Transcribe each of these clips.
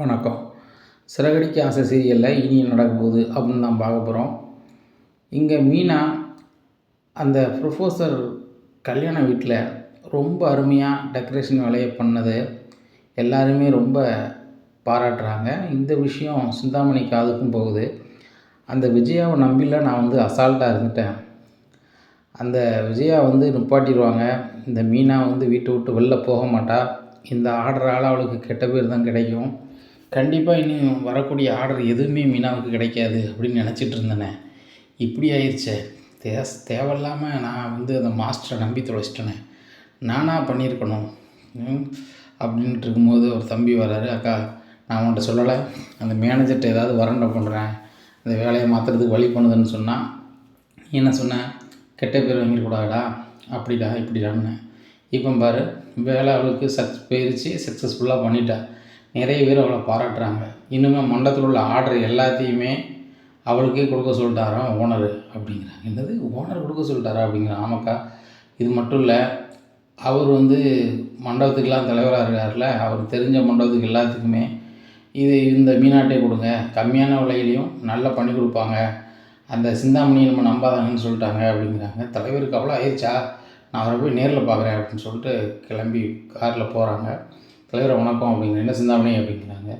வணக்கம். சிறகடிக்க ஆசை சீரியலில் இனி என்ன நடக்க போகுது அப்படின்னு தான் பார்க்க போகிறோம் இங்கே மீனா அந்த ப்ரொஃபஸர் கல்யாண வீட்டில் ரொம்ப அருமையாக டெக்கரேஷன் வேலையை பண்ணது. எல்லாருமே ரொம்ப பாராட்டுறாங்க. இந்த விஷயம் சிந்தாமணி காதுக்கும் போகுது. அந்த விஜயாவை நம்பில நான் வந்து அசால்ட்டாக இருந்துட்டேன். அந்த விஜயா வந்து நிப்பாட்டிடுவாங்க. இந்த மீனா வந்து வீட்டை விட்டு வெளில போக மாட்டா. இந்த ஆர்டரால் அவளுக்கு கெட்ட பேர் தான் கிடைக்கும். கண்டிப்பாக இனி வரக்கூடிய ஆர்டர் எதுவுமே மீனாவுக்கு கிடைக்காது அப்படின்னு நினச்சிட்டு இருந்தேனே. இப்படி ஆயிடுச்சே தே தேவையில்லாமல் நான் வந்து அந்த மாஸ்டரை நம்பி தொலைச்சிட்டேனே. நானாக பண்ணியிருக்கணும். அப்படின்ட்டு இருக்கும்போது ஒரு தம்பி வர்றாரு அக்கா நான் உன்கிட்ட சொல்லலை. அந்த மேனேஜர்கிட்ட ஏதாவது வரண்டை பண்ணுறேன் அந்த வேலையை மாற்றுறதுக்கு வழி பண்ணுதுன்னு சொன்னால் நீ என்ன சொன்னேன் கெட்ட பேர் வாங்கிடக்கூடாதா அப்படிடா இப்படிடான்னு. இப்போ பாரு வேலை அவளுக்கு சக்ஸ் போயிருச்சு சக்ஸஸ்ஃபுல்லாக பண்ணிட்டா. நிறைய பேர் அவளை பாராட்டுறாங்க. இன்னுமே மண்டலத்தில் உள்ள ஆர்டர் எல்லாத்தையுமே அவளுக்கே கொடுக்க சொல்லிட்டாராம் ஓனர் அப்படிங்கிறாங்க. என்னது? ஓனர் கொடுக்க சொல்லிட்டாரா அப்படிங்கிறான் ஆமாக்கா. இது மட்டும் இல்லை அவர் வந்து மண்டபத்துக்கெல்லாம் தலைவராக இருக்கார்ல அவர் தெரிஞ்ச மண்டபத்துக்கு எல்லாத்துக்குமே இது இந்த மீனாட்டை கொடுங்க. கம்மியான விலையிலையும் நல்லா பண்ணி கொடுப்பாங்க. அந்த சிந்தாமணியை நம்ம நம்பாதாங்கன்னு சொல்லிட்டாங்க அப்படிங்கிறாங்க. தலைவருக்கு அவ்வளோ ஆயிடுச்சா? நான் அவரை போய் நேரில் பார்க்குறேன் அப்படின்னு சொல்லிட்டு கிளம்பி காரில் போகிறாங்க தலைவரை வணக்கம் அப்படிங்கிற என்ன சிந்தாமணி அப்படிங்கிறாங்க.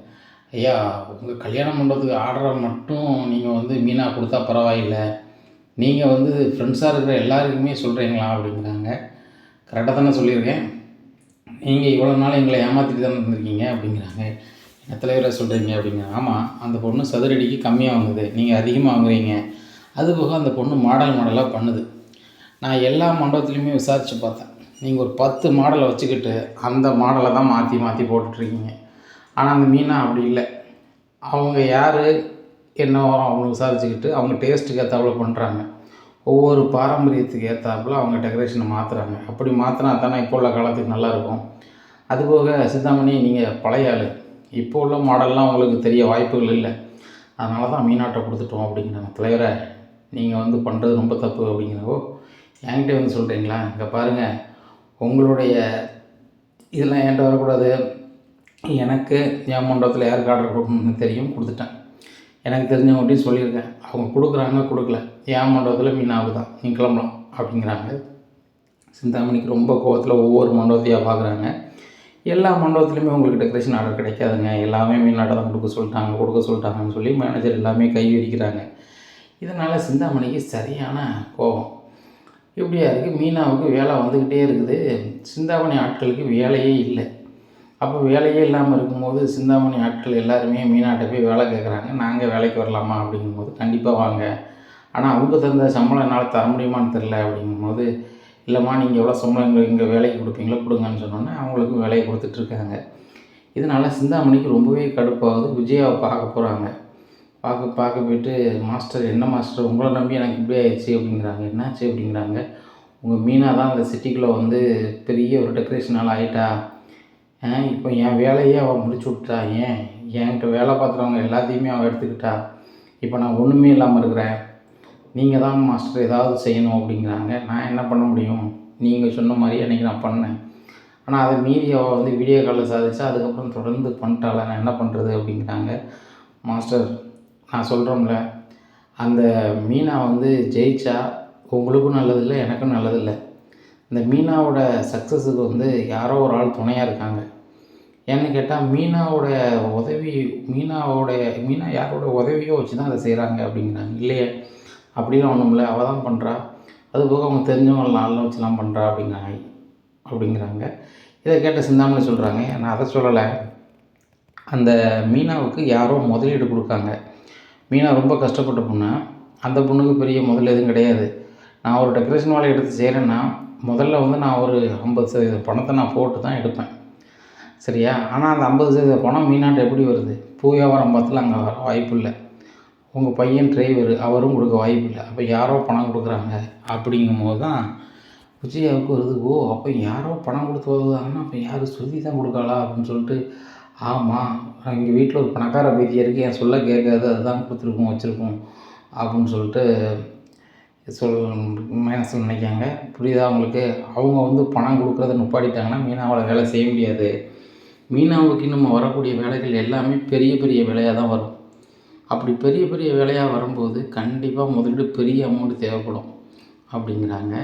ஐயா உங்கள் கல்யாண மண்டபத்துக்கு ஆர்டரை மட்டும் நீங்கள் வந்து மீனாக கொடுத்தா பரவாயில்லை. நீங்கள் வந்து ஃப்ரெண்ட்ஸாக இருக்கிற எல்லாருக்குமே சொல்கிறீங்களா அப்படிங்கிறாங்க. கரெக்டாக தானே சொல்லியிருக்கேன். நீங்கள் இவ்வளோ நாள் எங்களை ஏமாற்றிட்டு தானே இருந்திருக்கீங்க அப்படிங்கிறாங்க. என்ன தலைவரை சொல்கிறீங்க அப்படிங்க ஆமாம் அந்த பொண்ணு சதுரடிக்கு கம்மியாக வாங்குது. நீங்கள் அதிகமாக வாங்குறீங்க. அது போக அந்த பொண்ணு மாடல் மாடலாக பண்ணுது. நான் எல்லா மண்டபத்துலேயுமே விசாரித்து பார்த்தேன். நீங்கள் ஒரு பத்து மாடலை வச்சுக்கிட்டு அந்த மாடலை தான் மாற்றி மாற்றி போட்டுட்ருக்கீங்க. ஆனால் அந்த மீனா அப்படி இல்லை. அவங்க யார் என்ன வரும் அவங்க விசாரிச்சுக்கிட்டு அவங்க டேஸ்ட்டுக்கு ஏற்றாப்புல பண்ணுறாங்க ஒவ்வொரு பாரம்பரியத்துக்கு ஏற்றாப்புல அவங்க டெக்கரேஷனை மாற்றுறாங்க அப்படி மாற்றினா தானே இப்போ உள்ள காலத்துக்கு நல்லாயிருக்கும். அதுபோக சித்தாமணி நீங்கள் பழைய ஆள். இப்போ உள்ள மாடல்லாம் உங்களுக்கு தெரிய வாய்ப்புகள் இல்லை. அதனால தான் மீனாட்டை கொடுத்துட்டோம் அப்படிங்கிறாங்க தலைவரை. நீங்கள் வந்து பண்ணுறது ரொம்ப தப்பு அப்படிங்கிறப்போ என்கிட்ட வந்து சொல்கிறீங்களா இங்கே பாருங்கள் உங்களுடைய இதெல்லாம் என்கிட்ட வரக்கூடாது. எனக்கு என் மண்டபத்தில் யாருக்கு ஆர்டர் கொடுக்கணும்னு தெரியும் கொடுத்துட்டேன். எனக்கு தெரிஞ்சவங்கள்ட்டையும் சொல்லியிருக்கேன். அவங்க கொடுக்குறாங்க கொடுக்கல. என் மண்டபத்தில் மீனாவுக்கு தான் நீ கிளம்பலாம் அப்படிங்கிறாங்க. சிந்தாமணிக்கு ரொம்ப கோவத்தில் ஒவ்வொரு மண்டபத்தையாக பார்க்குறாங்க எல்லா மண்டபத்துலையுமே உங்களுக்கு டெக்கரேஷன் ஆர்டர் கிடைக்காதுங்க. எல்லாமே மீனாட்டை தான் கொடுக்க சொல்லிட்டாங்க கொடுக்க சொல்லிட்டாங்கன்னு சொல்லி மேனேஜர் எல்லாமே கை விரிக்கிறாங்க. இதனால் சிந்தாமணிக்கு சரியான கோபம் இப்படியா இருக்குது மீனாவுக்கு வேலை வந்துக்கிட்டே இருக்குது. சிந்தாமணி ஆட்களுக்கு வேலையே இல்லை. அப்போ வேலையே இல்லாமல் இருக்கும்போது சிந்தாமணி ஆட்கள் எல்லாருமே மீனாட்ட போய் வேலை கேட்குறாங்க நாங்கள் வேலைக்கு வரலாமா அப்படிங்கும்போது கண்டிப்பாக வாங்க. ஆனால் அவங்க தகுந்த சம்பளம் என்னால் தர முடியுமான்னு தெரில அப்படிங்கும்போது இல்லைம்மா நீங்கள் எவ்வளோ சம்பளம் இங்கே இங்கே வேலைக்கு கொடுப்பீங்களோ கொடுங்கன்னு சொன்னோன்னே அவங்களுக்கு வேலையை கொடுத்துட்ருக்காங்க இதனால் சிந்தாமணிக்கு ரொம்பவே கடுப்பாகுது. விஜயாவை பார்க்க போகிறாங்க பார்க்க பார்க்க போயிட்டு மாஸ்டர் என்ன மாஸ்டர்? உங்களை நம்பி எனக்கு இப்படி ஆயிடுச்சு அப்படிங்கிறாங்க. என்னாச்சு அப்படிங்கிறாங்க. உங்கள் மீனாக தான் அந்த சிட்டிக்குள்ளே வந்து பெரிய ஒரு டெக்கரேஷனால் ஆகிட்டா இப்போ என் வேலையே அவள் முடிச்சு விட்டா ஏன்? என்கிட்ட வேலை பார்க்குறவங்க எல்லாத்தையுமே அவள் எடுத்துக்கிட்டா? இப்போ நான் ஒன்றுமே இல்லாமல் இருக்கிறேன். நீங்கள் தான் மாஸ்டர் ஏதாவது செய்யணும் அப்படிங்கிறாங்க. நான் என்ன பண்ண முடியும்? நீங்கள் சொன்ன மாதிரி அன்றைக்கி நான் பண்ணேன். ஆனால் அதை மீறி அவள் வந்து வீடியோ காலில் சாதிச்சா அதுக்கப்புறம் தொடர்ந்து பண்ணிட்டாள? நான் என்ன பண்ணுறது? அப்படிங்கிறாங்க. மாஸ்டர் நான் சொல்கிறோம்ல அந்த மீனா வந்து ஜெயிச்சா உங்களுக்கும் நல்லதில்லை எனக்கும் நல்லதில்லை. இந்த மீனாவோட சக்ஸஸுக்கு வந்து யாரோ ஒரு ஆள் துணையாக இருக்காங்க. ஏன்னு கேட்டால் மீனாவோட உதவி மீனாவோடைய மீனா யாரோட உதவியோ வச்சு தான் அதை செய்கிறாங்க அப்படிங்கிறாங்க. இல்லையே? அப்படிலாம் ஒன்றும் இல்லை. அவள் தான் பண்ணுறா அதுபோக அவங்க தெரிஞ்சவங்க நாளில் வச்சுலாம் பண்ணுறா அப்படிங்கிறாங்க. அப்படிங்கிறாங்க. இதை கேட்ட சிந்தாமணி சொல்கிறாங்க நான் அதை சொல்லலை. அந்த மீனாவுக்கு யாரோ முதலீடு கொடுக்காங்க. மீனா ரொம்ப கஷ்டப்பட்ட பொண்ணு. அந்த பொண்ணுக்கு பெரிய முதல் எதுவும் கிடையாது. நான் ஒரு டெக்கரேஷன் வேலை எடுத்து செய்கிறேன்னா முதல்ல வந்து நான் ஒரு ஐம்பது சதவீத பணத்தை நான் போட்டு தான் எடுப்பேன். சரியா? ஆனால் அந்த ஐம்பது சதவீத பணம் மீனாட்ட எப்படி வருது? பூ வியாபாரம் பார்த்துல அங்கே வர வாய்ப்பு இல்லை. உங்கள் பையன் டிரைவர் அவரும் கொடுக்க வாய்ப்பு இல்லை. அப்போ யாரோ பணம் கொடுக்குறாங்க அப்படிங்கும்போது தான் விஜயாவுக்கு வருது ஓ அப்போ யாரோ பணம் கொடுத்து வருதாங்கன்னா அப்போ யார் சுதி தான் கொடுக்காளா அப்படின்னு சொல்லிட்டு ஆமாம் எங்கள் வீட்டில் ஒரு பணக்கார பேத்தியாக இருக்குது என் சொல்ல கேட்காது அதுதான் கொடுத்துருக்கோம் வச்சுருக்கோம் அப்படின்னு சொல்லிட்டு சொல் மேனஸ் நினைக்காங்க புரியுதா அவங்களுக்கு அவங்க வந்து பணம் கொடுக்குறத நிப்பாட்டிட்டாங்கன்னா மீனாவால் வேலை செய்ய முடியாது. மீனாவுக்கு நம்ம வரக்கூடிய வேலைகள் எல்லாமே பெரிய பெரிய வேலையாக தான் வரும். அப்படி பெரிய பெரிய வேலையாக வரும்போது கண்டிப்பாக முதலீடு பெரிய அமௌண்ட் தேவைப்படும் அப்படிங்கிறாங்க.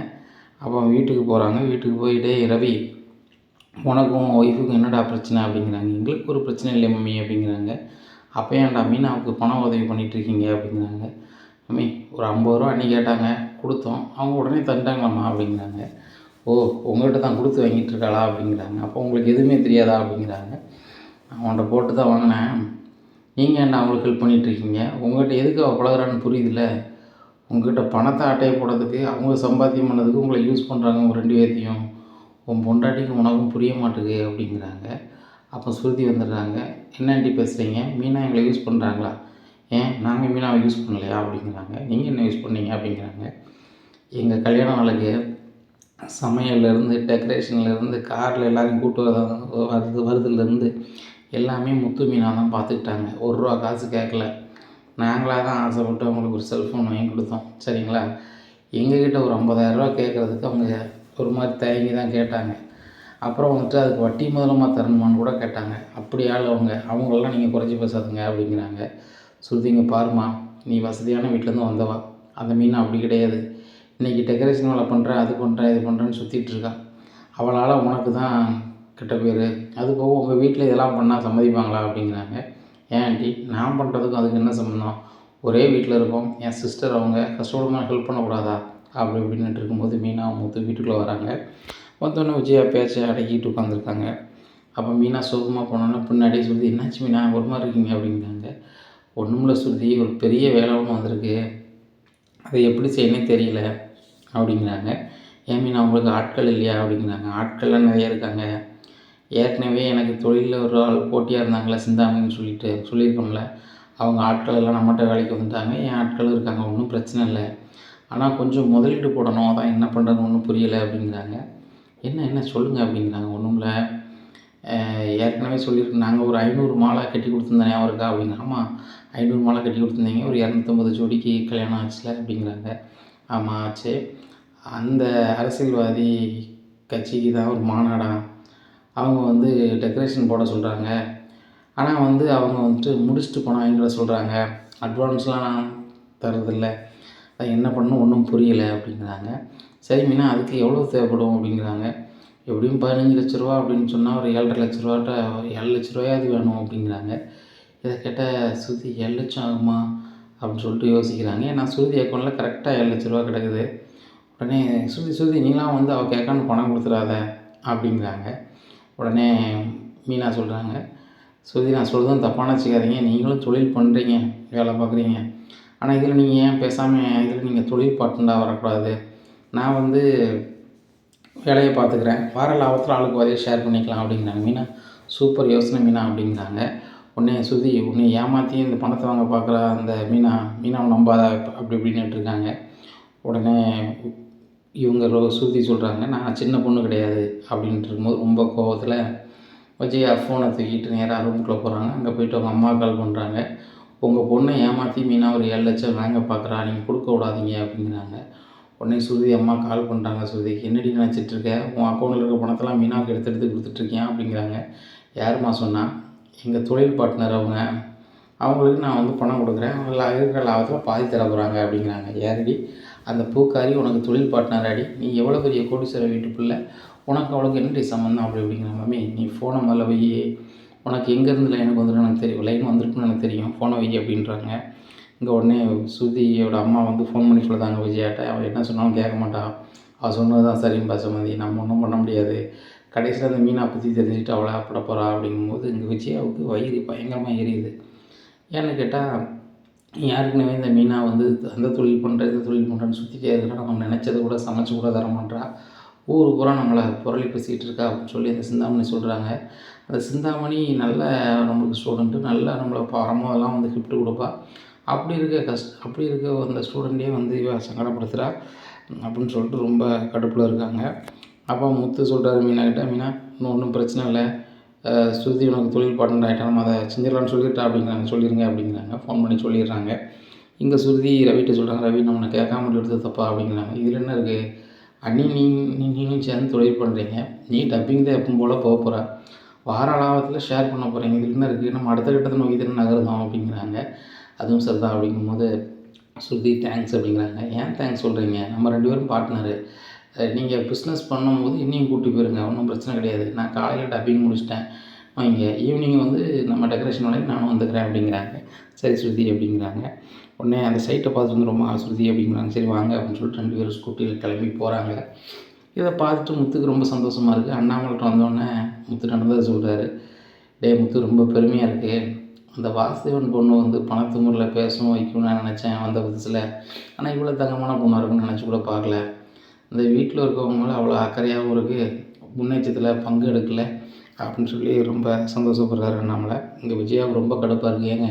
அப்போ வீட்டுக்கு போகிறாங்க வீட்டுக்கு போயிட்டே ரவி உனக்கும் ஒய்ஃபுக்கும் என்னடா பிரச்சனை அப்படிங்கிறாங்க. எங்களுக்கு ஒரு பிரச்சனை இல்லை மம்மி அப்படிங்கிறாங்க. அப்போ ஏன்டா மீனாவுக்கு பணம் உதவி பண்ணிகிட்ருக்கீங்க அப்படிங்கிறாங்க. மம்மி ஒரு ஐம்பது ரூபா அன்றைக்கி கேட்டாங்க. கொடுத்தோம். அவங்க உடனே தந்துட்டாங்களாம்மா அப்படிங்கிறாங்க. ஓ உங்கள்கிட்ட தான் கொடுத்து வாங்கிட்டு இருக்காளா அப்படிங்கிறாங்க. அப்போ உங்களுக்கு எதுவுமே தெரியாதா அப்படிங்கிறாங்க. அவன்கிட்ட போட்டு தான் வாங்கினேன். நீங்கள் என்ன அவங்களுக்கு ஹெல்ப் பண்ணிகிட்ருக்கீங்க உங்கள்கிட்ட எதுக்கு அவள் புரியுதுல்ல உங்கள்கிட்ட பணத்தை அட்டையை போடுறதுக்கு அவங்க சம்பாத்தியம் பண்ணதுக்கு உங்களை யூஸ் பண்ணுறாங்க உங்கள் ரெண்டு பேர்த்தையும். உன் பொண்டாட்டிக்கு உனக்கும் புரிய மாட்டேங்குது அப்படிங்கிறாங்க. அப்போ ஸ்ருதி வந்துடுறாங்க. என்ன பேசுகிறீங்க மீனா எங்களை யூஸ் பண்ணுறாங்களா ஏன்? நாங்கள் மீனாவை யூஸ் பண்ணலையா? அப்படிங்கிறாங்க. நீங்கள் என்ன யூஸ் பண்ணீங்க? அப்படிங்கிறாங்க. எங்கள் கல்யாண நாளுக்கு சமையல்லேருந்து டெக்கரேஷன்லேருந்து காரில் எல்லோரும் கூட்டு வருது வருதுலேருந்து எல்லாமே முத்து மீனாக தான் பார்த்துக்கிட்டாங்க ஒரு ரூபா காசு கேட்கல நாங்களாக தான் ஆசைப்பட்டு அவங்களுக்கு ஒரு செல்ஃபோன் வாங்கி கொடுத்தோம். சரிங்களா? எங்ககிட்ட ஒரு ஐம்பதாயிரரூவா கேட்குறதுக்கு அவங்க ஒரு மாதிரி தயங்கி தான் கேட்டாங்க. அப்புறம் வந்துட்டு அதுக்கு வட்டி முதலமாக தரணுமான்னு கூட கேட்டாங்க. அப்படி ஆள் அவங்க. அவங்களெல்லாம் நீங்கள் குறைச்சி பேசாதுங்க அப்படிங்கிறாங்க. ஸ்ருதிங்க பாருமா நீ வசதியான வீட்டிலேருந்து வந்தவா. அந்த மீன் அப்படி கிடையாது. இன்றைக்கி டெக்கரேஷன் வேலை பண்ணுறேன் அது பண்ணுறேன் இது பண்ணுறேன்னு சுற்றிட்டுருக்கா அவளால் உனக்கு தான் கெட்ட பேர். அது போக உங்கள் வீட்டில் இதெல்லாம் பண்ணால் சம்மதிப்பாங்களா? அப்படிங்கிறாங்க. ஏன் ஆண்டி? நான் பண்ணுறதுக்கும் அதுக்கு என்ன சம்மந்தம் ஒரே வீட்டில் இருக்கோம். என் சிஸ்டர் அவங்க கஷ்டப்படுமா ஹெல்ப் பண்ணக்கூடாதா? அப்படி இப்படின்னுட்டு இருக்கும்போது மீனா மூத்து வீட்டுக்குள்ளே வராங்க. வந்தோடனே விஜயா பேச்சை அடக்கிட்டு உட்காந்துருக்காங்க அப்போ மீனா சோகமாக போனோன்னே பின்னாடி சுருதி என்னாச்சு மீனா? ஒரு மாதிரி இருக்கீங்க? அப்படிங்கிறாங்க. ஒன்றுமில்ல சுருதி ஒரு பெரிய வேலை ஒன்று வந்திருக்கு. அதை எப்படி செய்யணும் தெரியல. அப்படிங்கிறாங்க. ஏன் மீனா உங்களுக்கு ஆட்கள் இல்லையா? அப்படிங்கிறாங்க. ஆட்கள்லாம் நிறைய இருக்காங்க. ஏற்கனவே எனக்கு தொழிலில் ஒரு ஆள் போட்டியாக இருந்தாங்களே சிந்தாமணின்னு சொல்லிட்டு சொல்லியிருக்கோம்ல. அவங்க ஆட்கள் எல்லாம் நம்மகிட்ட வேலைக்கு வந்துட்டாங்க என் ஆட்களும் இருக்காங்க? ஒன்றும் பிரச்சனை இல்லை. ஆனால் கொஞ்சம் முதலீடு போடணும் அதான் என்ன பண்ணுறதுன்னு ஒன்றும் புரியலை அப்படிங்கிறாங்க. என்ன என்ன சொல்லுங்கள் அப்படிங்கிறாங்க ஒன்றும் இல்லை ஏற்கனவே சொல்லியிருக்கேன் நாங்கள் ஒரு ஐநூறு மாலை கட்டி கொடுத்துருந்தேன் அவருக்கா இருக்கா அப்படிங்க ஆமாம் ஐநூறு மாலை கட்டி கொடுத்துருந்தீங்க ஒரு இரநூத்தம்பது ஜோடிக்கு கல்யாணம் ஆச்சுல அப்படிங்கிறாங்க. ஆமாம் ஆச்சு. அந்த அரசியல்வாதி கட்சிக்கு தான் ஒரு மாநாடாக அவங்க வந்து டெக்கரேஷன் போட சொல்கிறாங்க ஆனால் வந்து அவங்க வந்துட்டு முடிச்சுட்டு பணம் சொல்கிறாங்க அட்வான்ஸ்லாம் நான் தரதில்லை அது என்ன பண்ணணும் ஒன்றும் புரியலை அப்படிங்கிறாங்க. சரி மீனா அதுக்கு எவ்வளோ தேவைப்படும் அப்படிங்கிறாங்க. எப்படியும் பதினஞ்சு லட்ச ரூபா அப்படின்னு சொன்னால் ஒரு ஏழரை லட்ச ரூபாட்ட ஏழு லட்ச ரூபாயாவது வேணும் அப்படிங்கிறாங்க. இதை கேட்டால் ஸ்ருதி ஏழு லட்சம் ஆகுமா? அப்படின்னு சொல்லிட்டு யோசிக்கிறாங்க. ஏன்னா ஸ்ருதி அக்கௌண்ட்டில் கரெக்டாக ஏழு லட்ச ரூபா கிடக்குது. உடனே ஸ்ருதி ஸ்ருதி நீலாம் வந்து அவள் கேட்கான்னு பணம் கொடுத்துடாத அப்படிங்கிறாங்க. உடனே மீனா சொல்கிறாங்க ஸ்ருதி நான் சொல்கிறதும் தப்பான வச்சுக்காதீங்க. நீங்களும் தொழில் பண்ணுறீங்க வேலை பார்க்குறீங்க. ஆனால் இதில் நீங்கள் ஏன் பேசாமல் இதில் நீங்கள் தொழில் பார்ட்னராக வரக்கூடாது? நான் வந்து வேலையை பார்த்துக்கிறேன். வர லாபத்தில் ஆளுக்கு பாதியாக ஷேர் பண்ணிக்கலாம் அப்படிங்கிறாங்க. மீனா சூப்பர் யோசனை மீனா அப்படிங்கிறாங்க. உடனே சுதி உன்னை ஏமாற்றி இந்த பணத்தை வாங்க பார்க்குற அந்த மீனா மீனாவை நம்பாத அப்படி இப்படின்னுட்டு இருக்காங்க. உடனே இவங்க ரோ சுருதி சொல்கிறாங்க நான் சின்ன பொண்ணு கிடையாது. அப்படின்ட்டு இருக்கும்போது ரொம்ப கோபத்தில் விஜயா ஃபோனை தூக்கிட்டு நேராக ரூம்குள்ளே போகிறாங்க அங்கே போயிட்டு அவங்க அம்மா கால் பண்ணுறாங்க உங்கள் பொண்ணை ஏமாற்றி மீனா ஒரு ஏழு லட்சம் வாங்க பார்க்குறா நீங்கள் கொடுக்க விடாதீங்க அப்படிங்கிறாங்க. உடனே சுருதி அம்மா கால் பண்ணுறாங்க சுருதிக்கு என்னடி நினச்சிட்டு இருக்க? உன் அக்கௌண்ட்டில் இருக்க பணத்தெல்லாம் மீனாவுக்கு எடுத்து எடுத்து கொடுத்துட்ருக்கியா அப்படிங்கிறாங்க. யாருமா சொன்னால் எங்கள் தொழில் பார்ட்னர் அவங்க. அவங்களுக்கு நான் வந்து பணம் கொடுக்குறேன். அவங்க இருக்கிற லாபத்தில் பாதி தர போகிறாங்க அப்படிங்கிறாங்க. யாரடி? அந்த பூக்காரி உனக்கு தொழில் பார்ட்னர் அடி நீ எவ்வளோ பெரிய கோடீஸ்வர வீட்டு பிள்ளை? உனக்கு அவளுக்கு என்னடி சம்மந்தம் அப்படி அப்படிங்கிற மாமி நீ ஃபோனை முதல்ல போய் உனக்கு எங்கேருந்து லைனுக்கு வந்துடும் எனக்கு தெரியும் லைன் வந்திருக்குன்னு எனக்கு தெரியும். ஃபோனை வை அப்படின்றாங்க. இங்கே உடனே சுதியோட அம்மா வந்து ஃபோன் பண்ணி சொல்லுதாங்க விஜயாட்ட. அவள் என்ன சொன்னாலும் கேட்க மாட்டாள் அவள் சொன்னது தான் சரிம்பா சுமதி. நம்ம ஒன்றும் பண்ண முடியாது. கடைசியில் அந்த மீனை பற்றி தெரிஞ்சுட்டு அவளை அப்பட போகிறா அப்படிங்கும்போது இங்கே விஜயாவுக்கு வயிறு பயங்கரமாக எரியுது. ஏன்னு கேட்டால் யாருக்குனவே இந்த மீனா வந்து அந்த தொழில் பண்ணுற இந்த தொழில் பண்ணுறேன்னு சுற்றிட்டே இருக்கிறா நம்ம நினச்சது கூட சமைச்சு கூட தர மாட்டா. ஊர் பூரா நம்மளை புரளி பேசிகிட்டு இருக்கா அப்படின்னு சொல்லி அந்த சிந்தாமணி சொல்கிறாங்க அந்த சிந்தாமணி நல்ல நம்மளுக்கு ஸ்டூடெண்ட்டு நல்லா நம்மளை பரமோதெல்லாம் வந்து கிஃப்ட்டு கொடுப்பா. அப்படி இருக்க கஷ்ட அப்படி இருக்க அந்த ஸ்டூடெண்ட்டே வந்து இவ சங்கடப்படுத்துகிறா அப்படின்னு சொல்லிட்டு ரொம்ப கடுப்பில் இருக்காங்க. அப்பா முத்து சொல்கிறாரு மீனா கிட்ட மீனா இன்னும் ஒன்றும் பிரச்சனை இல்லை. ஸ்ருதி உனக்கு தொழில் பார்ட்னர் ஆகிட்டா நம்ம அதை செஞ்சிடலான்னு சொல்லிட்டா அப்படிங்கிறாங்க. சொல்லிடுங்க அப்படிங்கிறாங்க. ஃபோன் பண்ணி சொல்லிடுறாங்க. இங்கே ஸ்ருதி ரவிகிட்ட சொல்கிறாங்க ரவி நம்மளை கேட்காம எடுத்தது தப்பா? அப்படிங்கிறாங்க. இதில் என்ன இருக்குது அண்ணி நீ நீங்களும் சேர்ந்து தொழில் பண்ணுறீங்க நீ டப்பிங் தான் எப்பவும் போல் போக போகிற வார லாபத்தில் ஷேர் பண்ண போகிறீங்க இதில் என்ன இருக்குது நம்ம அடுத்த கட்டத்தை நோக்கி தானே நகருதோம் அப்படிங்கிறாங்க. அதுவும் சரிதான் அப்படிங்கும்போது ஸ்ருதி தேங்க்ஸ் அப்படிங்கிறாங்க. ஏன் தேங்க்ஸ் சொல்கிறீங்க நம்ம ரெண்டு பேரும் பார்ட்னரு நீங்கள் பிஸ்னஸ் பண்ணும்போது இன்னையும் கூட்டி போயிருங்க. ஒன்றும் பிரச்சனை கிடையாது. நான் காலையில் டப்பிங் முடிச்சிட்டேன். அவங்க ஈவினிங் வந்து நம்ம டெக்கரேஷன் வேலைக்கு நானும் வந்துக்கிறேன் அப்படிங்கிறாங்க. சரி ஸ்ருதி அப்படிங்கிறாங்க. உடனே அந்த சைட்டை பார்த்து வந்து ரொம்ப ஸ்ருதி அப்படிங்கிறாங்க. சரி வாங்க அப்படின்னு சொல்லிட்டு ரெண்டு பேரும் ஸ்கூட்டியில் கிளம்பி போகிறாங்க இதை பார்த்துட்டு முத்துக்கு ரொம்ப சந்தோஷமாக இருக்குது அண்ணாமல்கிட்ட வந்தோடனே முத்து நடந்ததை சொல்கிறாரு டே முத்து ரொம்ப பெருமையாக இருக்குது அந்த வாசுதேவன் பொண்ணு வந்து பணத்து முறையில் பேசவும் வைக்கணும்னு நான் நினச்சேன் வந்த புதுசில். ஆனால் இவ்வளோ தங்கமான பொண்ணாக இருக்குன்னு நினச்சி கூட பார்க்கல. இந்த வீட்டில் இருக்கவங்க மேலே அவ்வளோ அக்கறையாகவும் இருக்குது முன்னேற்றத்தில் பங்கு எடுக்கலை அப்படின்னு சொல்லி ரொம்ப சந்தோஷப்படுறாரு அண்ணாமலை இங்கே விஜயாவுக்கு ரொம்ப கடுப்பாக இருக்குது ஏங்க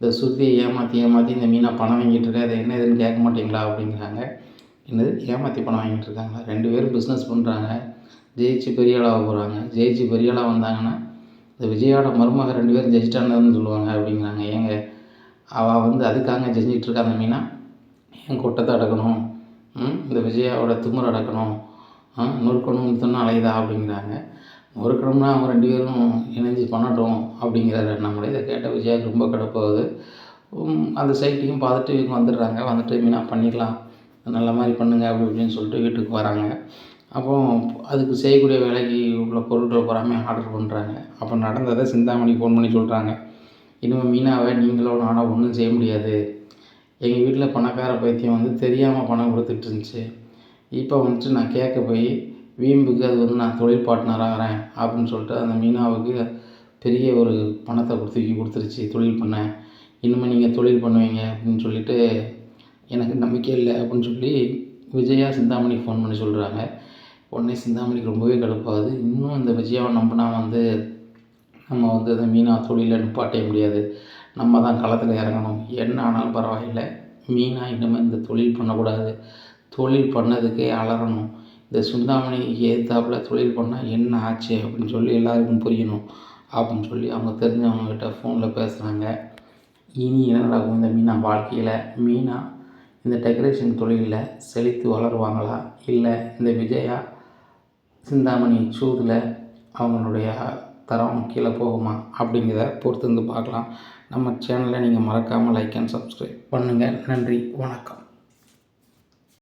இந்த சுருதியை ஏமாற்றி ஏமாற்றி இந்த மீனை பணம் வாங்கிட்டு இருக்கேன் அது என்ன இதுன்னு கேட்க மாட்டீங்களா அப்படிங்கிறாங்க. என்னது? ஏமாற்றி பணம் வாங்கிட்டு இருக்காங்களா? ரெண்டு பேரும் பிஸ்னஸ் பண்ணுறாங்க ஜெயிச்சு பெரிய ஆளாக போகிறாங்க ஜெயிச்சு பெரிய ஆளாக வந்தாங்கன்னா இந்த விஜயோட மருமக ரெண்டு பேரும் ஜெயிச்சிட்டானதுன்னு சொல்லுவாங்க அப்படிங்கிறாங்க. ஏங்க அவள் வந்து அதுக்காக ஜெஞ்சிகிட்ருக்கா இருக்கா அந்த மீனா? என் கொட்டத்தை அடக்கணும்? இந்த விஜயாவோட திமுறை அடக்கணும். நொறுக்கணும் சொன்னால் அலையுதா அப்படிங்கிறாங்க. நொறுக்கணும்னா அவங்க ரெண்டு பேரும் இணைஞ்சு பண்ணட்டும் அப்படிங்கிற நம்மளே இதை கேட்ட விஜயாவுக்கு ரொம்ப கிடப்பாகுது. அந்த சைட்டையும் பார்த்துட்டு இவங்க வந்துடுறாங்க. வந்துட்டு மீனா பண்ணிக்கலாம் நல்ல மாதிரி பண்ணுங்க அப்படி இப்படின்னு சொல்லிட்டு வீட்டுக்கு வராங்க. அப்போ அதுக்கு செய்யக்கூடிய வேலைக்கு உள்ள பொருட்களை பூராமே ஆர்டர் பண்ணுறாங்க அப்போ நடந்ததை சிந்தாமணிக்கு ஃபோன் பண்ணி சொல்கிறாங்க இனிமேல் மீனாவை நீங்களோ நானோ ஒன்றும் செய்ய முடியாது. எங்கள் வீட்டில் பணக்கார பைத்தியம் வந்து தெரியாமல் பணம் கொடுத்துட்டு இருந்துச்சு. இப்போ வந்துட்டு நான் கேட்க போய் வீம்புக்கு அது வந்து நான் தொழில் பார்ட்னர் ஆகிறேன் அப்படின்னு சொல்லிட்டு அந்த மீனாவுக்கு பெரிய ஒரு பணத்தை தூக்கி கொடுத்துருச்சு தொழில் பண்ண இனிமேல் நீங்கள் தொழில் பண்ணுவீங்க அப்படின்னு சொல்லிட்டு எனக்கு நம்பிக்கை இல்லை அப்படின்னு சொல்லி விஜயா சிந்தாமணிக்கு ஃபோன் பண்ணி சொல்கிறாங்க உடனே சிந்தாமணிக்கு ரொம்பவே கடுப்பாகுது. இன்னும் இந்த விஜயாவை நம்பினா வந்து நம்ம வந்து அந்த மீனா தொழிலை நிப்பாட்டே முடியாது. நம்ம தான் களத்தில் இறங்கணும். என்ன ஆனாலும் பரவாயில்லை. மீனா இனிமேல் இந்த தொழில் பண்ணக்கூடாது. தொழில் பண்ணதுக்கே அலறணும். இந்த சுந்தாமணி ஏத்தாப்பில் தொழில் பண்ணால் என்ன ஆச்சு அப்படின்னு சொல்லி எல்லாருக்கும் புரியணும். அப்படின்னு சொல்லி அவங்க தெரிஞ்சவங்கக்கிட்ட ஃபோனில் பேசுகிறாங்க இனி என்ன நடக்கும் இந்த மீனா வாழ்க்கையில்? மீனா இந்த டெக்கரேஷன் தொழிலில் செழித்து வளருவாங்களா? இல்லை இந்த விஜயா சிந்தாமணி சூதில் அவங்களுடைய தரம் கீழே போகுமா? அப்படிங்கிறத பொறுத்து வந்து பார்க்கலாம். நம்ம சேனலை நீங்கள் மறக்காமல் லைக் அண்ட் சப்ஸ்கிரைப் பண்ணுங்கள் நன்றி. வணக்கம்.